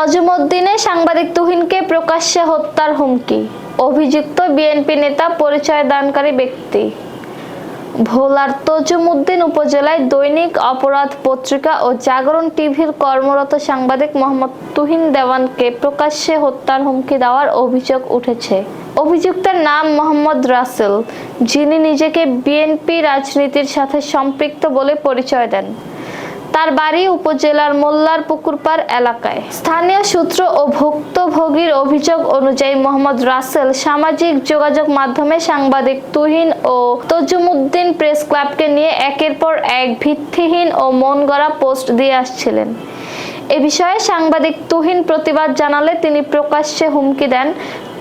তজুমুদ্দিনে সাংবাদিক তুহিনকে প্রকাশ্যে হত্যার হুমকি। অভিযুক্ত বিএনপি নেতা পরিচয় দানকারী ব্যক্তি। ভোলার তজুমুদ্দিন উপজেলায় দৈনিক অপরাধ পত্রিকা ও জাগরণ টিভির কর্মরত সাংবাদিক মোহাম্মদ তুহিন দেওয়ানকে প্রকাশ্যে হত্যার হুমকি দেওয়ার অভিযোগ উঠেছে। অভিযুক্তের নাম মোহাম্মদ রাসেল, যিনি নিজেকে বিএনপি রাজনীতির সাথে সম্পৃক্ত বলে পরিচয় দেন। তার বাড়ি উপজেলার মোল্লার পুকুরপাড় এলাকায়। স্থানীয় সূত্র ও ভুক্তভোগীর অভিযোগ অনুযায়ী মোহাম্মদ রাসেল সামাজিক যোগাযোগ মাধ্যমে সাংবাদিক তুহিন ও তজুমুদ্দিন প্রেস ক্লাবকে নিয়ে একের পর এক ভিত্তিহীন ও মন গড়া পোস্ট দিয়ে আসছিলেন। এ বিষয়ে সাংবাদিক তুহিন প্রতিবাদ জানালে তিনি প্রকাশ্যে হুমকি দেন,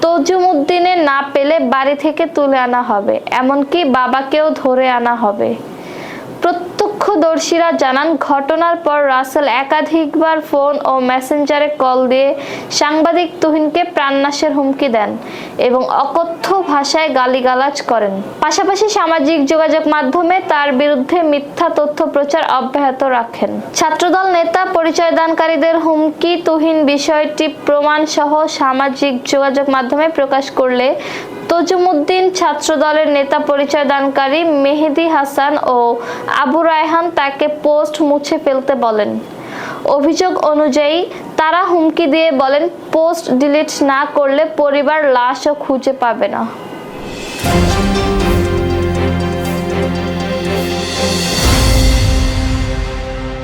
তজুমুদ্দিনে না পেলে বাড়ি থেকে তুলে আনা হবে, এমনকি বাবাকেও ধরে আনা হবে। প্রত্যক্ষদর্শীরা জানান, ঘটনার পর রাসেল একাধিকবার ফোন ও মেসেঞ্জারে কল দিয়ে সাংবাদিক তুহিনকে প্রাণনাশের হুমকি দেন এবং অকথ্য ভাষায় গালিগালাজ করেন। পাশাপাশি সামাজিক যোগাযোগ মাধ্যমে তার বিরুদ্ধে মিথ্যা তথ্য প্রচার অব্যাহত রাখেন। ছাত্রদল নেতা পরিচয় দানকারীদের হুমকি তুহিন বিষয়টি প্রমাণ সহ সামাজিক যোগাযোগ মাধ্যমে প্রকাশ করলে তজুমুদ্দিন ছাত্র দলের নেতা পরিচয় দানকারী মেহেদি হাসান ও আবু রায়হান তাকে পোস্ট মুছে ফেলতে বলেন। অভিযোগ অনুযায়ী, তারা হুমকি দিয়ে বলেন, পোস্ট ডিলিট না করলে পরিবার লাশও খুঁজে পাবে না।